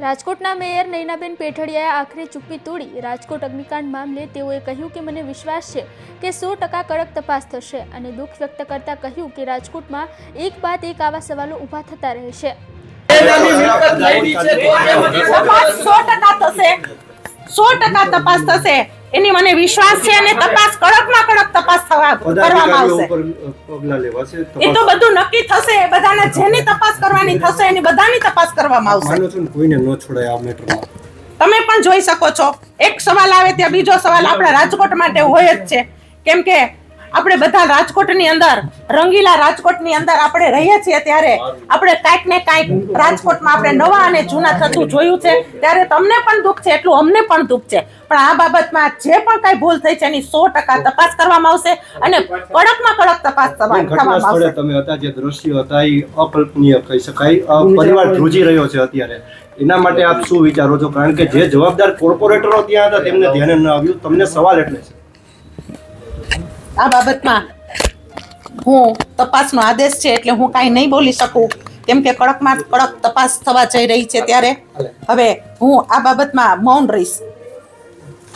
રાજકોટના મેયર નૈનાબેન પેઠડિયાએ આખરે ચૂપ્પી તોડી. રાજકોટ અગ્નિકાંડ મામલે તેઓએ કહ્યું કે મને વિશ્વાસ છે કે સો ટકા કડક તપાસ થશે અને દુઃખ વ્યક્ત કરતા કહ્યું કે રાજકોટમાં એક બાદ એક આવા સવાલો ઊભા થતા ટકા થશે. સો ટકા તપાસ થશે. એની મને વિશ્વાસ છે અને તપાસ કડકમાં કડક તપાસ થવા કરવામાં આવશે. એ તો બધું નક્કી થશે બધાને જેની તપાસ કરવાની થશે એની બધાની તપાસ કરવામાં આવશે. કોઈને ન છોડાય આ મેટરમાં. તમે પણ જોઈ શકો છો. એક સવાલ આવે ત્યાં બીજો સવાલ આપણા રાજકોટ માટે હોય જ છે. કેમ કે આપણે બધા રાજકોટની અંદર રંગીલા રાજકોટની અંદર આપણે રહીએ છીએ ત્યારે આપણે કાંઈક ને કાંઈક રાજકોટમાં આપણે નવા અને જૂના થતું જોયું છે. ત્યારે તમને પણ દુઃખ છે એટલું અમને પણ દુઃખ છે. પણ આ બાબતમાં જે પણ કાંઈ ભૂલ થઈ છે એની સો ટકા તપાસ કરવામાં આવશે અને કડકમાં કડક તપાસ સ્થળે આવશે. તમે હતા જે દ્રશ્યો હતા એ અકલ્પનીય કહી શકાય. પરિવાર ધ્રુજી રહ્યો છે અત્યારે. એના માટે આપ શું વિચારો છો? કારણ કે જે જવાબદાર કોર્પોરેટરો ત્યાં હતા તેમને ધ્યાને ન આવ્યું. તમને સવાલ એટલે છે. આ બાબતમાં હું તપાસનો આદેશ છે એટલે હું કાંઈ નહીં બોલી શકું. કેમ કે કડકમાં કડક તપાસ થવા જઈ રહી છે ત્યારે. હવે હું આ બાબતમાં મૌન રહીશ.